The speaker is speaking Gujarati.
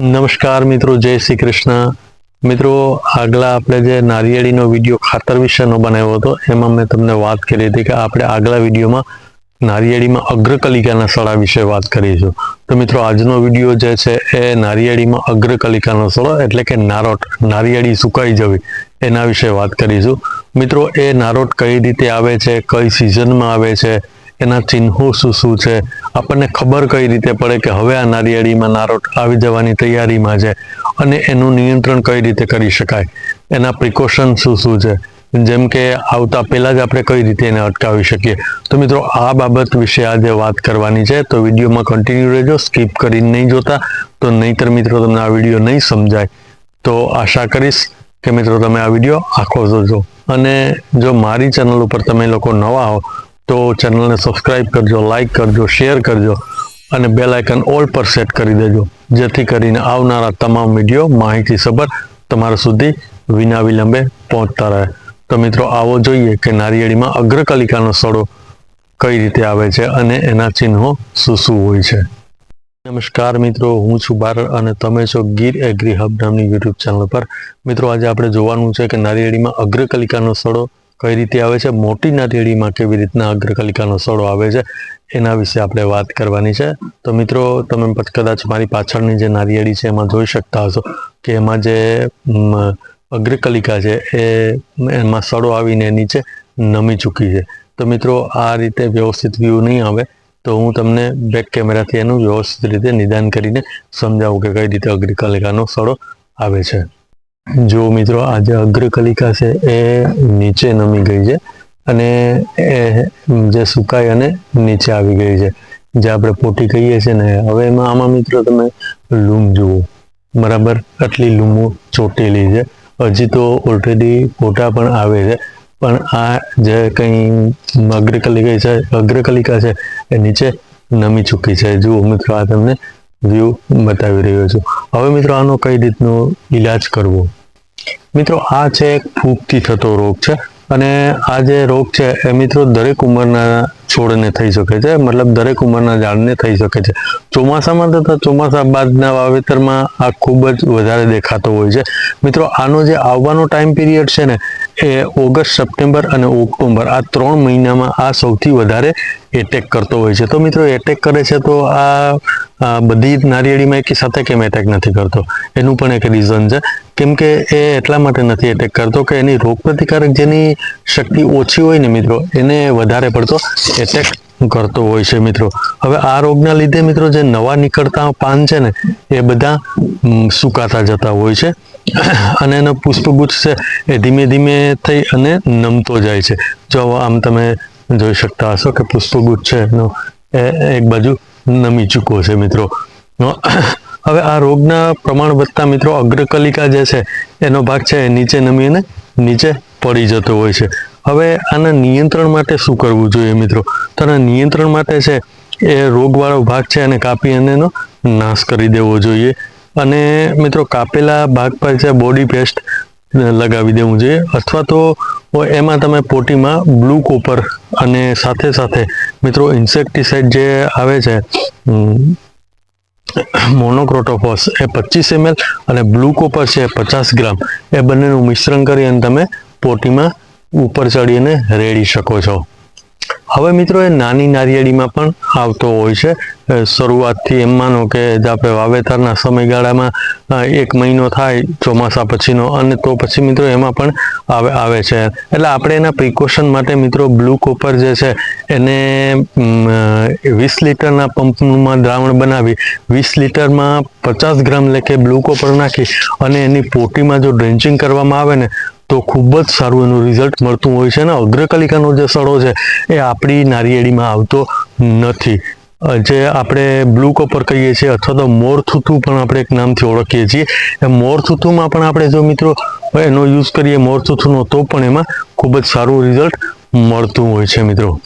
નમસ્કાર મિત્રો, જય શ્રી કૃષ્ણ. મિત્રો, આગલા આપણે જે નારિયેળીનો વીડિયો ખાતર વિશેનો બનાવ્યો હતો, એમાં મેં તમને વાત કરી હતી કે આપણે આગલા વિડીયોમાં નારિયેળીમાં અગ્રકલિકાના સળા વિશે વાત કરીશું. તો મિત્રો, આજનો વીડિયો જે છે એ નારિયેળીમાં અગ્રકલિકાનો સળો એટલે કે નારોટ, નારિયેળી સુકાઈ જવી, એના વિશે વાત કરીશું. મિત્રો, એ નારોટ કઈ રીતે આવે છે, કઈ સિઝનમાં આવે છે એના ચિહ્નો શું શું છે? આપણને ખબર કઈ રીતે પડે કે હવે આ નારિયેળીમાં નારોટ આવી જવાની તૈયારીમાં છે અને એનું નિયંત્રણ કઈ રીતે કરી શકાય? એના પ્રિકોશન શું શું છે? જેમ કે આવતા પહેલા જ આપણે કઈ રીતે એને અટકાવી શકીએ? તો મિત્રો, આ બાબત વિશે આજે વાત કરવાની છે. તો વિડીયોમાં કન્ટિન્યુ રહેજો સ્કીપ કરીને નહીં જોતા. તો નહીતર મિત્રો, તમને આ વીડિયો નહીં સમજાય. તો આશા કરીશ કે મિત્રો, તમે આ વીડિયો આખો જોજો. અને જો મારી ચેનલ ઉપર તમે લોકો નવા હો તો ચેનલને સબસ્ક્રાઈબ કરજો, લાઇક કરજો, શેર કરજો અને બેલ આઇકન ઓલ પર સેટ કરી દેજો, જેથી કરીને આવનારા તમામ વીડિયો માહિતી સભર તમારા સુધી વિના વિલંબે પહોંચતા રહે. તો મિત્રો, આવો જોઈએ કે નારિયેળીમાં અગ્રકલિકાનો સડો કઈ રીતે આવે છે અને એના ચિહ્નો શું શું હોય છે. નમસ્કાર મિત્રો, હું છું બારર અને તમે છો ગીર એગ્રી હબ નામની યુટ્યુબ ચેનલ પર. મિત્રો, આજે આપણે જોવાનું છે કે નારિયેળીમાં અગ્રકલિકાનો સડો કઈ રીતે આવે છે? મોટી નારિયેળીમાં કેવી રીતના અગ્રકલિકાનો સડો આવે છે? એના વિશે આપણે વાત કરવાની છે. તો મિત્રો, તમે કદાચ મારી પાછળની જે નારિયેળી છે એમાં જોઈ શકતા હશો કે એમાં જે અગ્રકલિકા છે એ, એમાં સડો આવીને નીચે નમી ચૂકી છે. તો મિત્રો, આ રીતે વ્યવસ્થિત વ્યૂ નહીં આવે. તો હું તમને બેક કેમેરાથી એનું વ્યવસ્થિત રીતે નિદાન કરીને સમજાવું કે કઈ રીતે અગ્રકલિકાનો સડો આવે છે. જો મિત્રો આ જે અગ્રકલિકા છે, એ નીચે નમી ગઈ છે અને એ જે સુકાઈ અને નીચે આવી ગઈ છે, જે આપણે પોટી કહીએ છીએ ને, હવે એમાં આમાં મિત્રો તમે લૂમ જુઓ. બરાબર? આટલી લૂમો ચોટેલી છે. હજી તો ઓલરેડી પોટા પણ આવે છે, પણ આ જે કંઈ અગ્રકલિકા છે અગ્રકલિકા છે, એ નીચે નમી ચૂકી છે. જુઓ મિત્રો, આ તમને વ્યૂ બતાવી રહ્યો છું. હવે મિત્રો આનો કઈ રીતનો ઈલાજ કરવો? મિત્રો આ છે એક ફૂગથી થતો રોગ છે અને આ જે રોગ છે એ મિત્રો દરેક ઉંમરના છોડને થઈ શકે છે, મતલબ દરેક ઉંમરના ઝાડને થઈ શકે છે. ચોમાસામાં તથા ચોમાસા બાદના વાવેતરમાં આ ખૂબ જ વધારે દેખાતો હોય છે. મિત્રો, આનો જે આવવાનો ટાઈમ પીરિયડ છે ને, એ ઓગસ્ટ, સપ્ટેમ્બર અને ઓક્ટોબર આ ત્રણ મહિનામાં આ સૌથી વધારે એટેક કરતો હોય છે. તો મિત્રો એટેક કરે છે તો આ બધી નારિયેળીમાં એકી સાથે કેમ એટેક નથી કરતો? એનું પણ એક રીઝન છે. કેમ કે એ એટલા માટે નથી એટેક કરતો કે એની રોગપ્રતિકારક જેની શક્તિ ઓછી હોય ને મિત્રો, એને વધારે પડતો એટેક કરતો હોય છે મિત્રો. હવે આ રોગના લીધે મિત્રો જે નવા નીકળતા પાન છે ને, એ બધા સુકાતા જતા હોય છે. અને એનો પુષ્પગુચ્છ છે એ ધીમે ધીમે થઈ અને નમતો જાય છે. જો આમ તમે જોઈ શકતા હશો કે પુષ્પગુચ્છ છે એનો, એ એક બાજુ નમી ચૂકો છે મિત્રો. હવે આ રોગના પ્રમાણ વધતા મિત્રો અગ્રકલિકા જે છે, એનો ભાગ છે એ નીચે નમી અને નીચે પડી જતો હોય છે. હવે આના નિયંત્રણ માટે શું કરવું જોઈએ મિત્રો? તો આના નિયંત્રણ માટે છે, એ રોગવાળો ભાગ છે એને કાપી અને એનો નાશ કરી દેવો જોઈએ. અને મિત્રો, કાપેલા ભાગ પર છે બોડી પેસ્ટ લગાવી દેવું જોઈએ. અથવા તો એમાં તમે પોટીમાં બ્લુ કોપર અને સાથે સાથે મિત્રો ઇન્સેક્ટિસાઇડ જે આવે છે મોનોક્રોટોફોસ એ પચીસ એમએલ અને બ્લુ કોપર છે, પચાસ ગ્રામ. એ બંનેનું મિશ્રણ કરી અને તમે પોટીમાં ઉપર ચડીને રેડી શકો છો. હવે મિત્રો એ નાની નારિયેળીમાં પણ આવતો હોય છે. શરૂઆતથી એમ માનો કે આપણે વાવેતરના સમયગાળામાં એક મહિનો થાય ચોમાસા પછીનો અને તો પછી મિત્રો એમાં પણ આવે આવે છે. એટલે આપણે એના પ્રિકોશન માટે મિત્રો બ્લુ કોપર જે છે એને વીસ લીટરના પંપમાં દ્રાવણ બનાવી, વીસ લીટરમાં પચાસ ગ્રામ લેખે બ્લુ કોપર નાખી અને એની પોટીમાં જો ડ્રેન્ચિંગ કરવામાં આવે ને તો ખૂબ જ સારું એનું રિઝલ્ટ મળતું હોય છે અને અગ્રકલિકાનો જે સડો છે એ આપણી નારિયેળીમાં આવતો નથી. જે આપણે બ્લુ કોપર કહીએ છીએ અથવા તો મોર થૂથું પણ આપણે એક નામથી ઓળખીએ છીએ. એ મોર પણ આપણે જો મિત્રો એનો યુઝ કરીએ મોર થૂથુનો તો પણ એમાં ખૂબ જ સારું રિઝલ્ટ મળતું હોય છે મિત્રો.